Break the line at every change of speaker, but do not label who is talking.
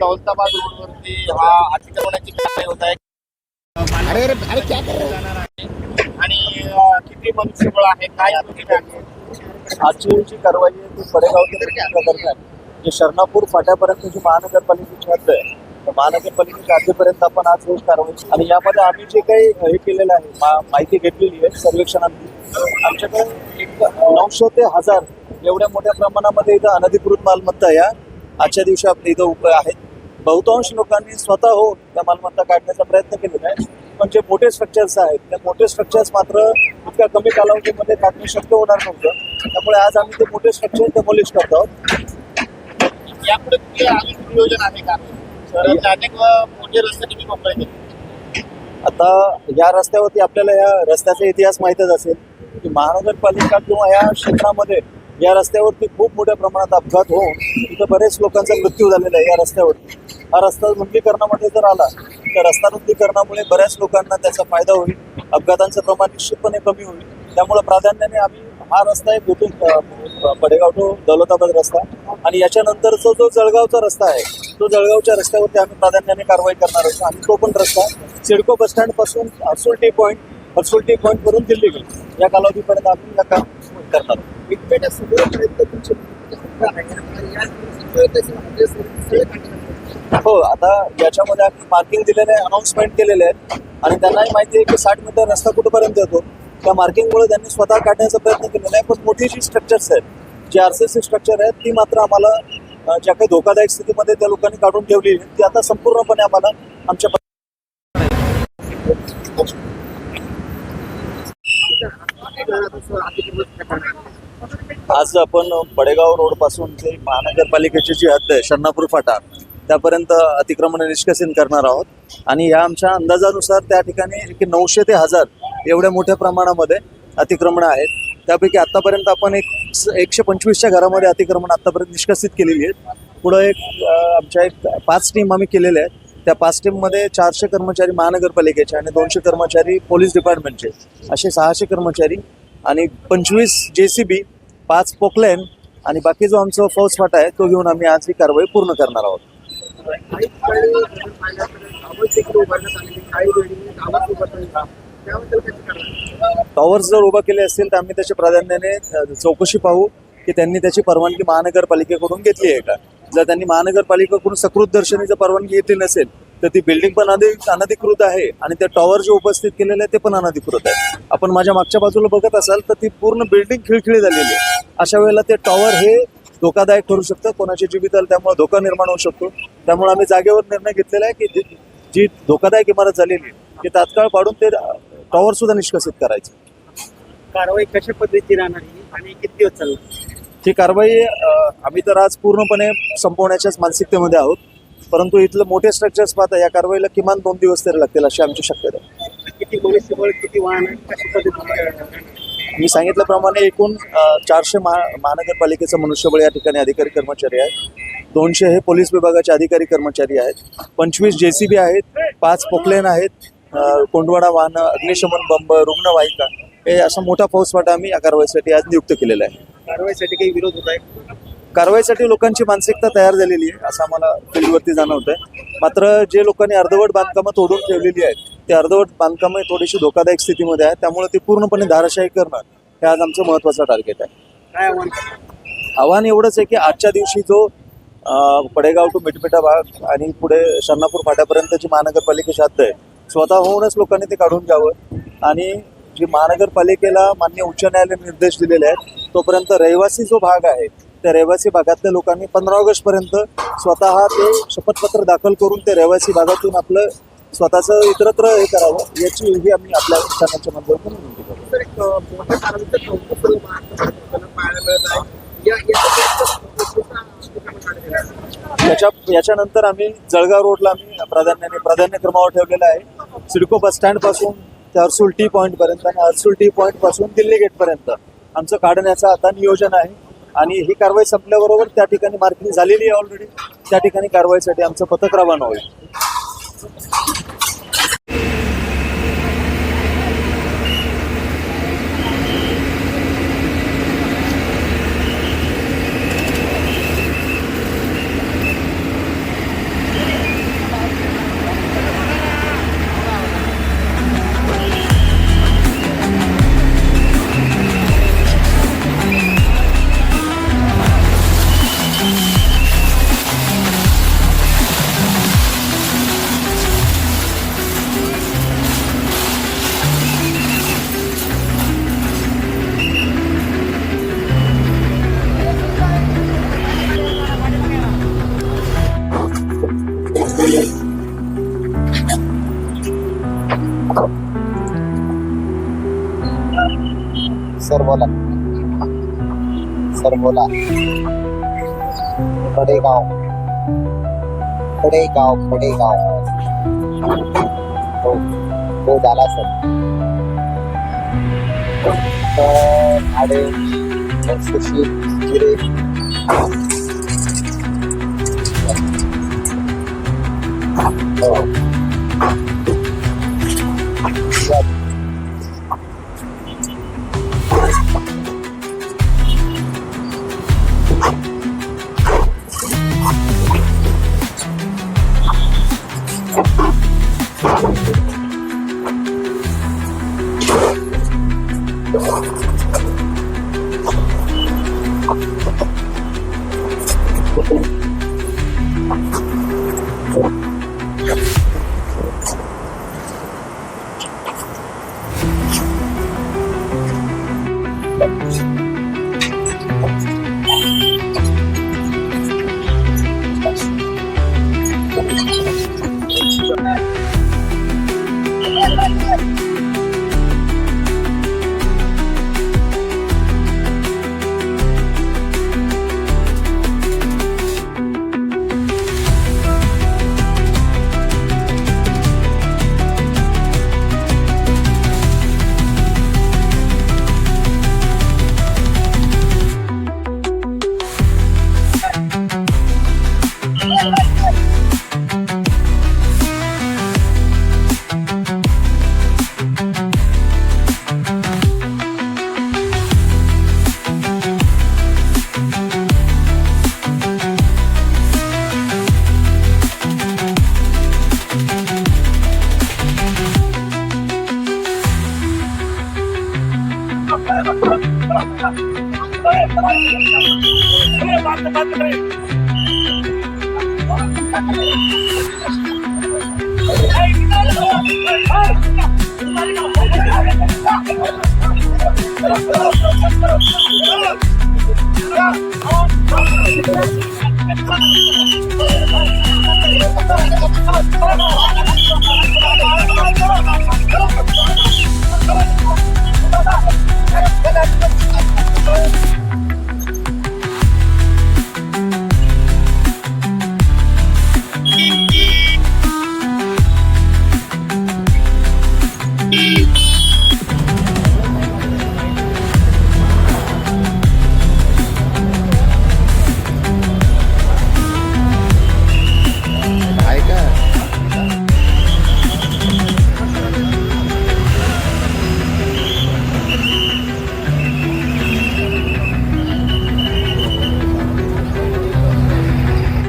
दौलताबाद रोडवरती हा अतिक्रमणाची कारवाई होत आहे.
अरे अरे अरे क्या कर रहे हो?
आणि किती मनुष्यबळ आहे काय
आजची जी कारवाई आहे ती पडेगाव ते पुणे दरम्यान. जे शरणापूर फाट्यापर्यंत जी महानगरपालिकेची हद्द आहे त्या महानगरपालिकेच्या हद्दीपर्यंत आपण आज रोज कारवाई. आणि यामध्ये आम्ही जे काही हे केलेलं आहे माहिती घेतलेली आहे सर्वेक्षणात आमच्याकडे एक नऊशे ते हजार एवढ्या मोठ्या प्रमाणामध्ये इथं अनधिकृत मालमत्ता या आजच्या दिवशी आपल्या इथं उप आहेत. बहुतांश लोकांनी स्वतः हो त्या मालमत्ता काढण्याचा प्रयत्न केलेला आहे. पण जे मोठे स्ट्रक्चर्स आहेत त्या मोठे स्ट्रक्चर्स मात्र इतक्या कमी कालावधीमध्ये काढणे शक्य होणार नव्हतं. त्यामुळे आज आम्ही ते मोठे स्ट्रक्चर डेमोलिश करतो आहोत.
यापुढे नियोजन आहे का? शहरातले अनेक अं, मोठे रस्ते तुम्ही केले
आता या रस्त्यावरती आपल्याला या रस्त्याचा इतिहास माहीतच असेल की महानगरपालिका किंवा या क्षेत्रामध्ये या रस्त्यावरती खूप मोठ्या प्रमाणात अपघात होऊन तिथं बरेच लोकांचा मृत्यू झालेला आहे या रस्त्यावरती. हा रस्ता रुंदीकरणामध्ये जर आला तर रस्ता रुंदीकरणामुळे बऱ्याच लोकांना त्याचा फायदा होईल अपघातांचं प्रमाण निश्चितपणे कमी होईल. त्यामुळे प्राधान्याने आम्ही हा रस्ता एक कुठून पडेगाव टू दौलताबाद रस्ता आणि याच्यानंतरचा जो जळगावचा रस्ता आहे तो जळगावच्या रस्त्यावरती आम्ही प्राधान्याने कारवाई करणार आहोत आणि तो पण रस्ता CIDCO bus स्टँडपासून Harsul T point Harsul T point वरून या कालावधीपर्यंत आम्ही या काम करणार. हो आता याच्यामध्ये आम्ही मार्किंग दिलेले आहे अनाऊन्समेंट केलेले आहेत. आणि त्यांनाही माहिती आहे की साठ मीटर रस्ता कुठपर्यंत येतो? त्या मार्किंगमुळे त्यांनी स्वतः काढण्याचा प्रयत्न केलेला आहे. पण मोठी जी स्ट्रक्चर्स आहेत. जी आर सी सी स्ट्रक्चर आहेत ती मात्र आम्हाला ज्या काही धोकादायक स्थितीमध्ये त्या लोकांनी काढून ठेवली ती आता संपूर्णपणे आम्हाला आमच्या आज आपण पडेगाव रोडपासून ते महानगरपालिकेची जी हद्द आहे शन्नापूर फाटा त्यापर्यंत अतिक्रमण निष्कासन करणार आहोत. आणि या आमच्या अंदाजानुसार त्या ठिकाणी एक नऊशे ते हजार एवढ्या मोठ्या प्रमाणामध्ये अतिक्रमणं आहेत. त्यापैकी आतापर्यंत आपण एक एकशे पंचवीसच्या घरामध्ये अतिक्रमण आतापर्यंत निष्कासित केलेली आहेत. पुढं एक आमच्या एक पाच टीम आम्ही केलेल्या आहेत. त्या पाच टीममध्ये चारशे कर्मचारी महानगरपालिकेचे आणि दोनशे कर्मचारी पोलीस डिपार्टमेंटचे असे सहाशे कर्मचारी आणि पंचवीस जे सी बी पाच पोकलेन आणि बाकी जो आमचा फौज फाटा आहे तो घेऊन आम्ही आज ही कारवाई पूर्ण करणार आहोत. टॉवर्स जर उभा केले असतील तर आम्ही त्याच्या प्राधान्याने चौकशी पाहू की त्यांनी त्याची परवानगी महानगरपालिकेकडून घेतली आहे का? जर त्यांनी महानगरपालिकेकडून सकृत दर्शनी परवानगी घेतली नसेल तर ती बिल्डिंग पण अधिक अनधिकृत आहे आणि त्या टॉवर जे उपस्थित केलेले आहे ते पण अनधिकृत आहे आपण माझ्या मागच्या बाजूला बघत असाल तर ती पूर्ण बिल्डिंग खिळखिळी झालेली आहे. अशा वेळेला ते टॉवर हे धोकादायक ठरू शकतं. कोणाची जीवितला त्यामुळे धोका निर्माण होऊ शकतो. त्यामुळे आम्ही जागेवर निर्णय घेतलेला आहे की जी- धोकादायक इमारत झालेली आहे ती तात्काळ पाडून ते टॉवर सुद्धा निष्कासित करायचे.
कारवाई कशा पद्धतीची राहणार आणि किती दिवस चालणार?
ही कारवाई आम्ही तर आज पूर्णपणे संपवण्याच्याच मानसिकतेमध्ये आहोत. परंतु इथलं मोठे स्ट्रक्चर्स पाहता या कारवाईला किमान दोन दिवस तरी लागतील अशी आमची शक्यता
किती वाहन
मी सांगितल्याप्रमाणे एकूण चारशे महा महानगरपालिकेचं मनुष्यबळ या ठिकाणी अधिकारी कर्मचारी आहेत. दोनशे हे पोलीस विभागाचे अधिकारी कर्मचारी आहेत. पंचवीस जे सी बी आहेत पाच पोकलेन आहेत कोंडवाडा वाहनं अग्निशमन बंब रुग्णवाहिका हे असा मोठा फौजफाटा आम्ही या कारवाईसाठी आज नियुक्त केलेला आहे.
कारवाईसाठी काही विरोध होत आहे?
कारवाईसाठी लोकांची मानसिकता तयार झालेली आहे असं आम्हाला फील्डवरती जाणवत आहे मात्र जे लोकांनी अर्धवट बांधकामं तोडून ठेवलेली आहेत ते अर्धवट बांधकामं थोडीशी धोकादायक स्थितीमध्ये आहेत त्यामुळे ती पूर्णपणे धाराशाही करणं हे आज आमचं महत्त्वाचं टार्गेट आहे.
काय आव्हान?
आव्हान एवढंच आहे की आजच्या दिवशी जो अं, पडेगाव टू मिटमिटा भाग आणि पुढे शरणापूर फाट्यापर्यंत जी महानगरपालिकेची हद्द आहे स्वतः होऊनच लोकांनी ते काढून घ्यावं. आणि जी महानगरपालिकेला मान्य उच्च न्यायालयाने निर्देश दिलेले आहेत तोपर्यंत रहिवासी जो भाग आहे त्या रहिवासी भागातल्या लोकांनी पंधरा ऑगस्ट पर्यंत स्वतः ते शपथपत्र दाखल करून ते रहिवासी भागातून आपलं स्वतःचं इतरत्र हे करावं याची ही आम्ही आपल्या ठिकाणाच्या माध्यमातून याच्या याच्यानंतर आम्ही जळगाव रोडला आम्ही प्राधान्याने प्राधान्य क्रमावर ठेवलेला आहे. सिडको बस स्टँडपासून ते हर्सुल टी पॉईंट पर्यंत आणि हर्सुल टी पॉईंटपासून दिल्ली गेट पर्यंत आमचं काढण्याचं आता नियोजन आहे. आणि ही कारवाई संपल्याबरोबर त्या ठिकाणी मार्किंग झालेली आहे ऑलरेडी त्या ठिकाणी कारवाईसाठी आमचं पथक रवाना होईल.
सर बोला सर बोला पडेगाव पडेगाव पडेगाव हो हो झाला सर तर भाडे सुशील जिरे हो Oh,
Thank you.